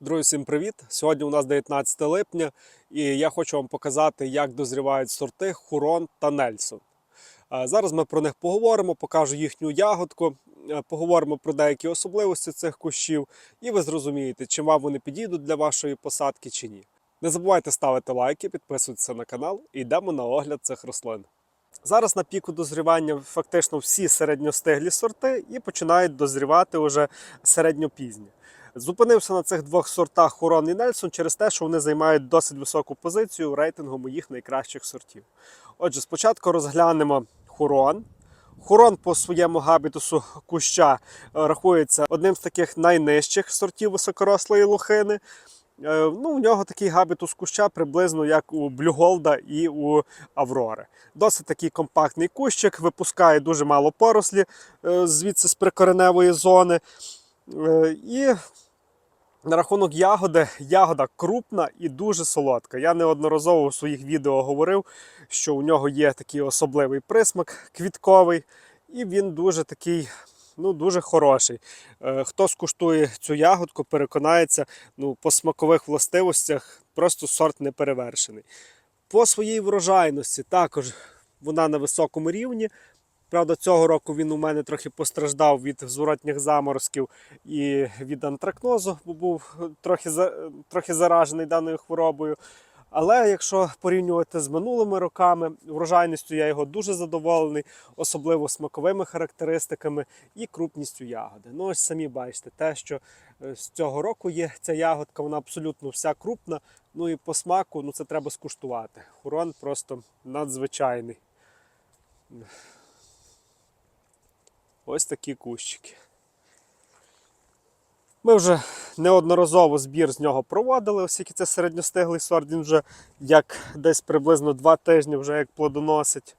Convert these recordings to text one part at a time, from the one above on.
Друзі, всім привіт! Сьогодні у нас 19 липня, і я хочу вам показати, як дозрівають сорти Хурон та Нельсон. Е, Зараз ми про них поговоримо, покажу їхню ягодку, е, поговоримо про деякі особливості цих кущів, і ви зрозумієте, чи вам вони підійдуть для вашої посадки чи ні. Не забувайте ставити лайки, підписуватися на канал і йдемо на огляд цих рослин. Зараз на піку дозрівання фактично всі середньостиглі сорти і починають дозрівати вже середньопізні. Зупинився на цих двох сортах Хурон і Нельсон через те, що вони займають досить високу позицію в рейтингу моїх найкращих сортів. Отже, спочатку розглянемо Хурон. Хурон по своєму габітусу куща е, рахується одним з таких найнижчих сортів високорослої лохини. Е, Ну, у нього такий габітус куща приблизно як у Блюголда і у Аврори. Досить такий компактний кущик, випускає дуже мало порослі е, звідси з прикореневої зони. Е, І на рахунок ягоди, ягода крупна і дуже солодка. Я неодноразово в своїх відео говорив, що у нього є такий особливий присмак квітковий, і він дуже такий. Ну, дуже хороший. Е, Хто скуштує цю ягодку, переконається, ну, по смакових властивостях просто сорт не перевершений. По своїй врожайності також вона на високому рівні. Правда, цього року він у мене трохи постраждав від зворотніх заморозків і від антракнозу, бо був трохи, трохи заражений даною хворобою. Але якщо порівнювати з минулими роками, врожайністю я його дуже задоволений, особливо смаковими характеристиками і крупністю ягоди. Ну ось самі бачите, те, що е, з цього року є ця ягодка, вона абсолютно вся крупна. Ну і по смаку ну це треба скуштувати. Хурон просто надзвичайний. Ось такі кущики. Ми вже неодноразово збір з нього проводили, оскільки це середньостиглий сорт, він вже як десь приблизно два тижні вже як плодоносить.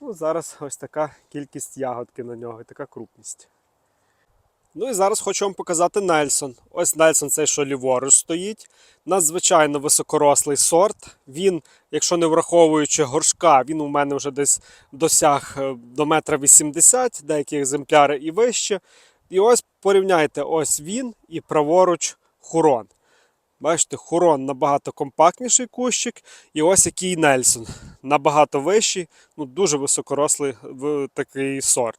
Ну, зараз ось така кількість ягодки на нього і така крупність. Ну і зараз хочу вам показати Нельсон. Ось Нельсон цей, що ліворуч стоїть. Надзвичайно високорослий сорт. Він, якщо не враховуючи горшка, він у мене вже десь досяг е, до метра вісімдесят, деякі екземпляри і вище. І ось порівняйте, ось він і праворуч хурон. Бачите, хурон набагато компактніший кущик, і ось який Нельсон. Набагато вищий, ну дуже високорослий такий сорт.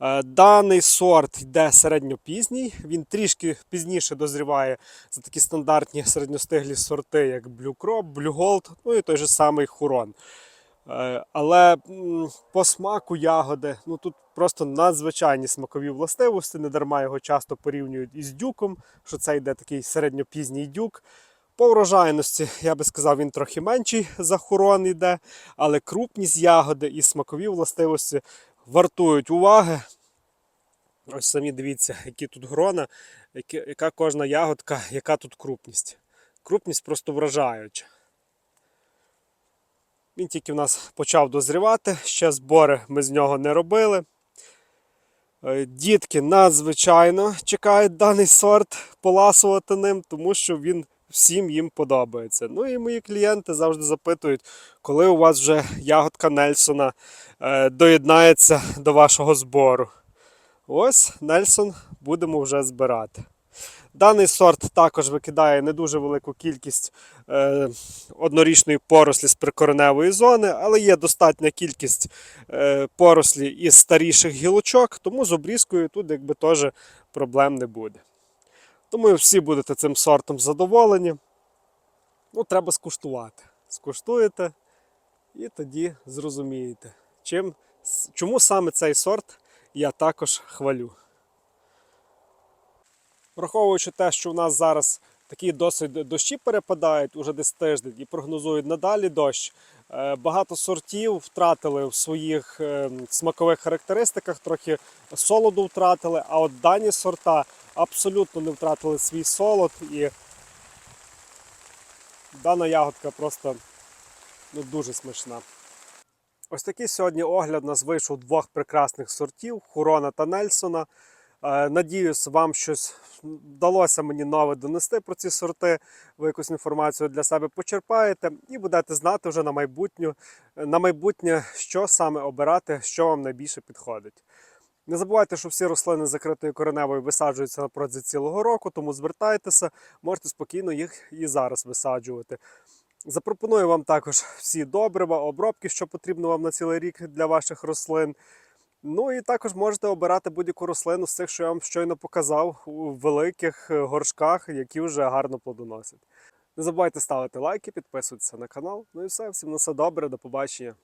Е, Даний сорт йде середньопізній, він трішки пізніше дозріває за такі стандартні середньостиглі сорти, як Blue Crop, Blue Gold, ну і той же самий Хурон. Е, Але по смаку ягоди, ну тут просто надзвичайні смакові властивості, не дарма його часто порівнюють із дюком, що це йде такий середньопізній дюк. По врожайності, я би сказав, він трохи менший за хурон йде, але крупність ягоди і смакові властивості вартують уваги. Ось самі дивіться, які тут грона, яка кожна ягодка, яка тут крупність. Крупність просто вражаюча. Він тільки в нас почав дозрівати, ще збори ми з нього не робили. Е, Дітки надзвичайно чекають даний сорт поласувати ним, тому що він всім їм подобається. Ну і мої клієнти завжди запитують, коли у вас вже ягодка Нельсона е, доєднається до вашого збору. Ось Нельсон будемо вже збирати. Даний сорт також викидає не дуже велику кількість е, однорічної порослі з прикореневої зони, але є достатня кількість е, порослі із старіших гілочок, тому з обрізкою тут якби теж проблем не буде. Думаю, всі будете цим сортом задоволені. Ну, треба скуштувати. Скуштуєте і тоді зрозумієте, чим, чому саме цей сорт я також хвалю. Враховуючи те, що у нас зараз такі досить дощі перепадають уже десь тиждень і прогнозують надалі дощ. Е, Багато сортів втратили в своїх е, смакових характеристиках, трохи солоду втратили, а от дані сорта абсолютно не втратили свій солод і дана ягодка просто ну, дуже смачна. Ось такий сьогодні огляд у нас вийшов двох прекрасних сортів Хурона та Нельсона. Е, Надіюсь, вам щось вдалося мені нове донести про ці сорти. Ви якусь інформацію для себе почерпаєте і будете знати вже на майбутнє, на майбутнє, що саме обирати, що вам найбільше підходить. Не забувайте, що всі рослини закритою кореневою висаджуються на протязі цілого року, тому звертайтеся, можете спокійно їх і зараз висаджувати. Запропоную вам також всі добрива, обробки, що потрібно вам на цілий рік для ваших рослин. Ну і також можете обирати будь-яку рослину з цих, що я вам щойно показав, у великих е, горшках, які вже гарно плодоносять. Не забувайте ставити лайки, підписуватися на канал. Ну і все, всім на все добре, до побачення.